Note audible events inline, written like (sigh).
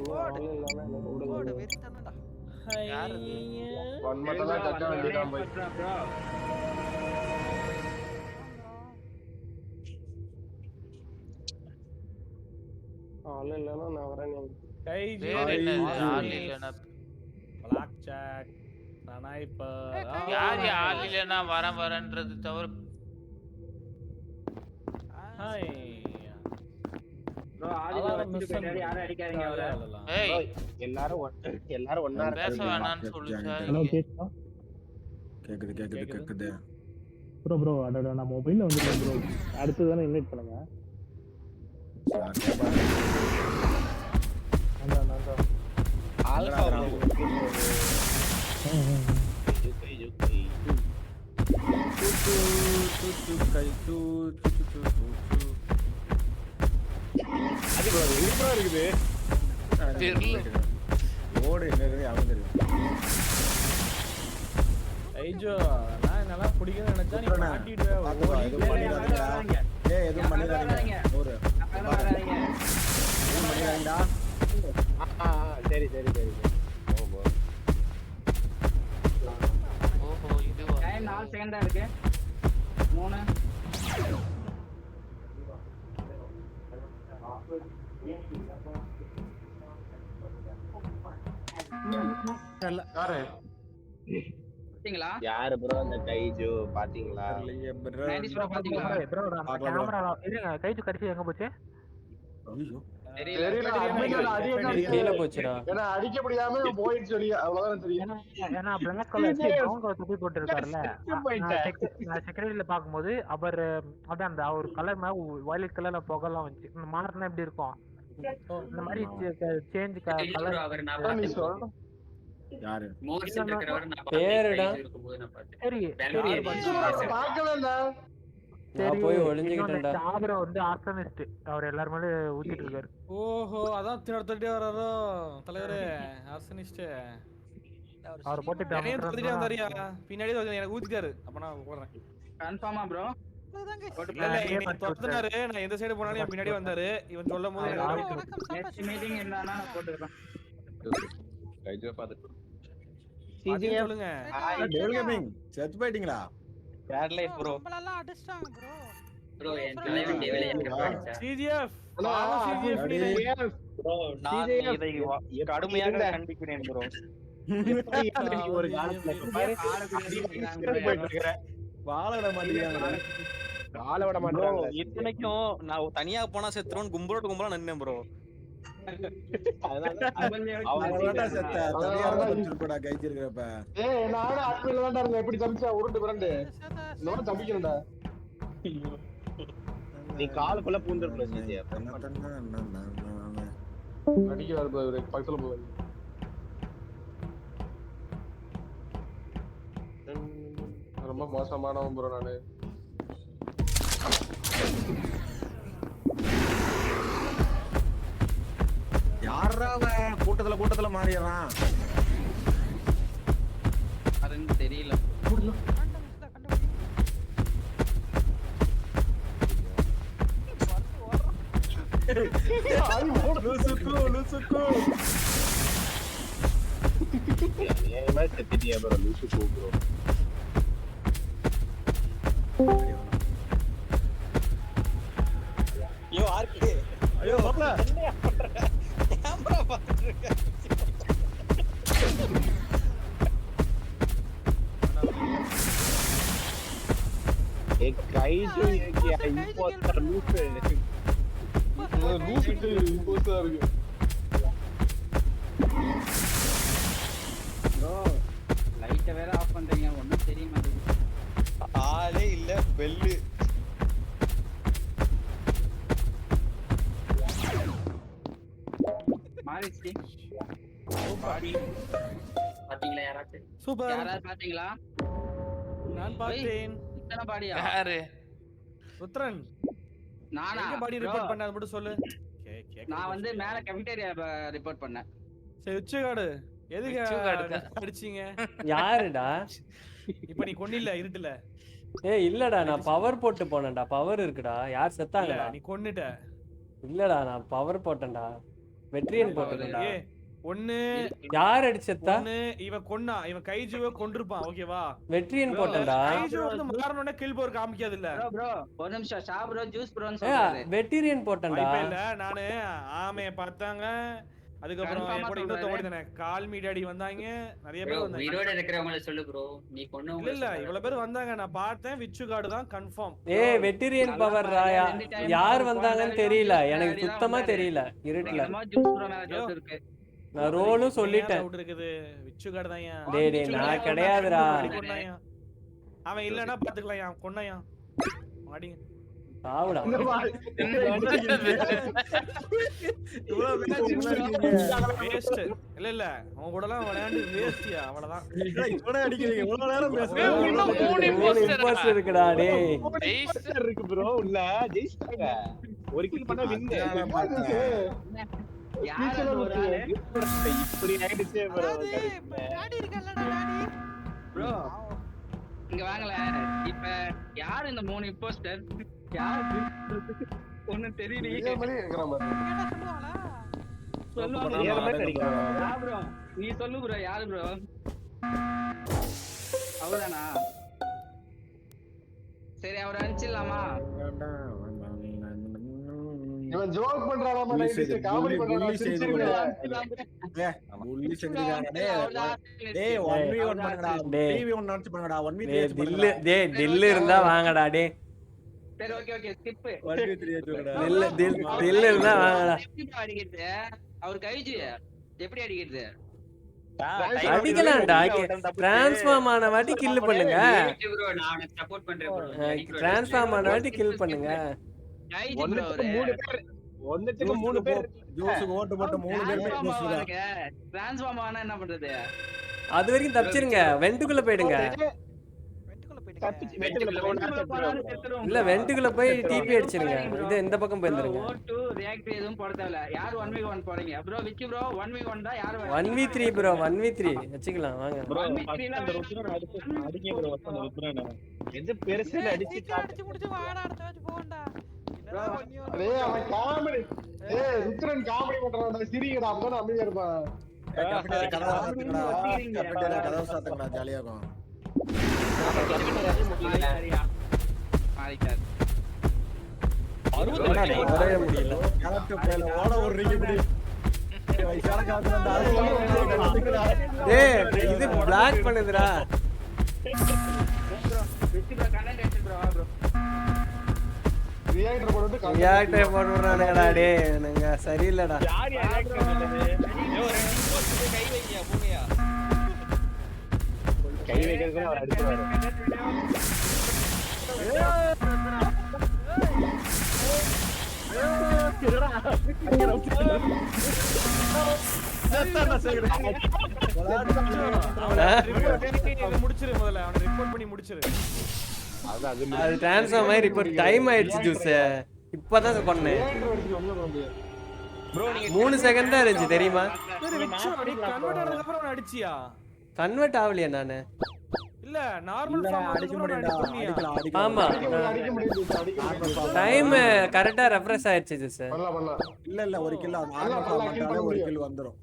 என்ன போடு வெறித்தனடா? ஒன் மட்டும் தான் போய் ஆளு நான் வரேன் கைஜி பேர் என்னது ஆள் இல்லைன்னா பிளாக் ஜாக் ஸ்னைப்பர் ஏய், கை- யார் ஆள் வரேன்றது தவிர ஹாய் ப்ரோ ஆதி அதான் வச்சுட்டு miss போயிட்டாரு யாரும் அடிக்காதீங்க அவரை ஏய் எல்லாரும் ஒண்ணா பேச வேணாம்னு சொல்லு ஹலோ சார் கேக்குதா? கேக்குது கேக்குது கேக்குது. கேக்குது. ப்ரோ ப்ரோ அடடா நான் மொபைல்ல வந்துருக்கேன் ப்ரோ. அடுத்து தானே இன்வைட் பண்ணுங்க. ஆல்பா இருக்குது. ஓடு எங்க இருக்கு அவன் தெரியும் ஐஜோ நான் நல்லா பிடிக்கும்னு நினைச்சா நீ பாத்துக்கோ, ஓடி ஏய் எதுவும் பண்ணிடாதீங்க. நூறு. எதுவும் பண்ணிடாதீங்கடா. ஆ, ஆ, சரி சரி சரி சரி. ஓ, bro. ஓஹோ இதுவா டைம் நாலு செகண்ட் தான் இருக்கு. மூணு. பாத்தீங்களா? யாரு ப்ரோ அந்த கைஜு? பாத்தீங்களா? ப்ரோ. இருங்க கடைசி எங்க போச்சு? ஐயோ. பாக்கும்போது அவர் அதான் அந்த அவர் கலர் மேல வயலட் கலர்ல புகைலாம் வந்துச்சு. இந்த மாறினா எப்படி இருக்கும்? இந்த மாதிரி சேஞ்ச் கலர் யாரு? பேருடா. சரி நான் போய் வந்து ஆர்கனிஸ்ட் அவர் எல்லாரும் மேல ஊத்திட்டு இருக்காரு. ஓஹோ அதான் தினத்தட்டே வராரோ தலைவரே. ஆர்சனிஸ்ட் அவர் போட்டு வந்தாரியா? பின்னாடி வந்து எனக்கு ஊத்திட்டாரு. அப்ப நான் போடுறேன். கன்ஃபார்மா ப்ரோ நான் நான் எந்த சைடு போனாலும் என் பின்னாடி வந்தாரு. இவன் சொல்லும் போது நெக்ஸ்ட் மீட்டிங் என்னன்னா கைஜு பாத்துட்டு சொல்லுங்க. டெவல் கேமிங் செத்து போயிட்டீங்களா? நம்மளெல்லாம் ப்ரோ சிஜிஎஃப் அடே. கடுமையாக கண்டிக்கிறேன் ப்ரோ (laughs) (laughs) ஒரு காலத்துல இப்ப பாரு, போயிட்டு இருக்கிற. வாழ விட மாட்டேங்கிறாங்க வாழ விட மாட்டாங்க இத்தனைக்கும் நான் தனியா போனா செத்துறோம் கும்பலோட கும்பலா நின்னேன் ப்ரோ எப்படி தம்பிச்சா உருண்டு பிறண்டு இந்த மாதிரி தம்பிக்கணும்டா நீ காலுக்குள்ள பூந்துருப்ப அடிக்கிறாரு பக்கத்துல போவாரு. ரொம்ப மோசமானவன் ப்ரோ நானு. யாரா அவன்? கூட்டத்துல கூட்டத்துல மாறிடுறான். அதுன்னு தெரியல. செத்துட்டியா ப்ரோ. லூசு போ ப்ரோ ஆர்கே ஐயோ கேமரா பார்த்துட்டு இருக்க? ஏ கைஜு ஏக்கியா இம்போஸ்டர் லூசு. லூசுக்கு இம்போஸ்டர் இருக்கு. ப்ரோ லைட்டை வேற ஆஃப் பண்றீங்க. ஒன்றும் தெரிய மாட்டேங்குது. ஆளே இல்ல பெல்லு சூப்பர். யாராவது பாத்தீங்களா? நான் பார்த்தேன். இத்தனை பாடியா? யாரு? ருத்ரன் நானா? எங்க பாடி ரிப்போர்ட் பண்ண? அது மட்டும் சொல்லு. நான் வந்து மேல கெஃபிடேரியா ரிப்போர்ட் பண்ணேன். சரி உச்சகாடு. எதுக்கு? அடிச்சீங்க? யாருடா? இப்ப நீ கொன்னில்ல இருட்டுல. ஏய் இல்லடா நான் பவர் போட்டு போனேன்டா. பவர் இருக்குடா. யார் செத்தாங்கடா? நீ கொன்னுட்ட. இல்லடா நான் பவர் போட்டேன்டா. வெற்றியன் போட்டுருக்கா ஏ ஒண்ணு யார் அடிச்சதா ஒண்ணு இவன் கொன்னா இவன் கைஜுவ கொண்டிருப்பான் ஓகேவா? வெற்றியன் போட்டேன்டா கைஜு வந்து மாறணும்னா கில் போர் காமிக்காது இல்ல ப்ரோ ஒரு நிமிஷம் ஷா ப்ரோ ஜூஸ் ப்ரோன்னு சொல்றாரு. வெற்றியன் வாய்ப்பே இல்ல நானு ஆமைய பார்த்தாங்க. அதுக்கப்புறம் கூட இன்னொருத்த. ஓடிதானே கால் மீடாடி வந்தாங்க. நிறைய ப்ரோ வந்தாங்க. உயிரோட இருக்கிறவங்கள சொல்லு ப்ரோ நீ இல்ல கொன்னவங்கள இல்ல இவ்வளவு பேர் வந்தாங்க. நான் பார்த்தேன் விச்சு கார்டு தான் கன்ஃபார்ம் ஏ நல்லா பவர் ராயா? யார் வந்தாங்கன்னு தெரியல. எனக்கு சுத்தமா. தெரியல. இருட்டுல. நான் ரோலும் சொல்லிட்டேன். டவுட் இருக்குது விச்சு ஏன்? டேய், டேய், நான் கிடையாதுடா. அவன் இல்லன்னா பாத்துக்கலாம் ஏன்? கொன்னையா மாடிங்க சாவுடா. வேஸ்ட் இல்ல இல்ல. அவன் கூட எல்லாம் விளையாண்டு வேஸ்டியா அவ்வளவுதான். இவனே அடிக்கிறீங்க. இவ்வளவு நேரம் இன்னும் மூணு. இருக்குடா டேய். ஜெயிச்சு இருக்கு ப்ரோ உள்ள. ஒரு கில் பண்ணா வின் யார் அந்த ஒரு ஆளு? இப்படி ஆயிடுச்சு ப்ரோ இங்க வாங்கல. இப்ப யார் இந்த மூணு இம்போஸ்டர் யார் ஒண்ணு தெரியலையே சொல்லுவாங்க நீ சொல்லு ப்ரோ யாரு ப்ரோ அவர்தானா சரி அவரை அனுப்பிச்சிடலாமா? இவன் ஜோக் பண்றானாமா நைட்டு காமெடி பண்றானா புள்ளி செஞ்சிருக்காங்க டேய் டேய் தில்லு டேய் தில்லு இருந்தா வாங்கடா டேய். சரி okay okay skip one V three சொல்லுடா தில்லு தில் தில்லு இருந்தா வாங்கடா. எப்படி அடிக்கிறது? அவர் கைஜு எப்படி அடிக்கிறது? அடிக்கலாம்டா. டிரான்ஸ்ஃபார்ம் ஆன வாட்டி கில் பண்ணுங்க. ப்ரோ நான் உனக்கு சப்போர்ட் பண்றேன் ப்ரோ டிரான்ஸ்ஃபார்ம் ஆன வாட்டி கில் பண்ணுங்க. மூணு பேர் ஜூஸுக்கு ஓட்டு போட்டு மூணு பேர் டிரான்ஸ்ஃபார்ம் ஆனா என்ன பண்றது? அது வரைக்கும் தப்பிச்சிருங்க. வெண்டுக்குள்ள போயிடுங்க. இல்ல வெண்டுக்குள்ள போய் டிபி அடிச்சிருங்க. இது இந்த பக்கம் போயிருந்துருங்க? ஓட்டு ரியாக்ட் எதுவும் போட தேவையில்ல யார் ஒன் வி ஒன் போறீங்க? Bro Vicky bro one V one தான் யார் one V three bro. One V three வச்சுக்கலாம் வாங்க. ப்ரோ அந்த ருத்ரன் அடிச்சு அடிங்க ப்ரோ. எது பெருசா அடிச்சு அடிச்சு முடிச்சு வாடா அடுத்த மேட்ச் போகண்டா அவன் காமெடி ஏய் ருத்ரன் காமெடி பண்றான்டா சிரிங்கடா அப்பதான் அமைதியா இருப்பான். கதவை சாத்துங்கடா ஜாலியா இருக்கும். மாறிட்டார் வரவே முடியல. ரியாக்டர் போட்டு ரியாக்டே போட்டு விடுறானுங்கடா எனக்கு சரியில்லடா யார் யார் ஐயோ ரெண்டு போஸ்ட் கை வைங்க பூமியா கை வைக்கிறதுக்கு அவர் அடிச்சுவாரு இதை முடிச்சிரு முதல்ல அவனை ரிப்போர்ட் பண்ணி முடிச்சிரு அது டிரான்ஸ்ஃபார்ம் ஆகி இப்போ டைம் ஆயிடுச்சு ஜூஸ் இப்பதான் நீங்க மூணு செகண்ட் தான் இருந்துச்சு தெரியுமா? அடிச்சியா? கன்வெர்ட் ஆகலையா நானு. இல்ல நார்மல் இல்லடா ஃபார்ம் அடிக்க முடியும்டா அடிக்கலாம் அடிக்கலாம். ஆமா. டைம் கரெக்டா ரெஃப்ரெஷ் ஆயிடுச்சு ஜூஸ் பண்ணலாம் இல்ல இல்ல ஒரு கிலோ ஒரு. கிலோ வந்துரும்.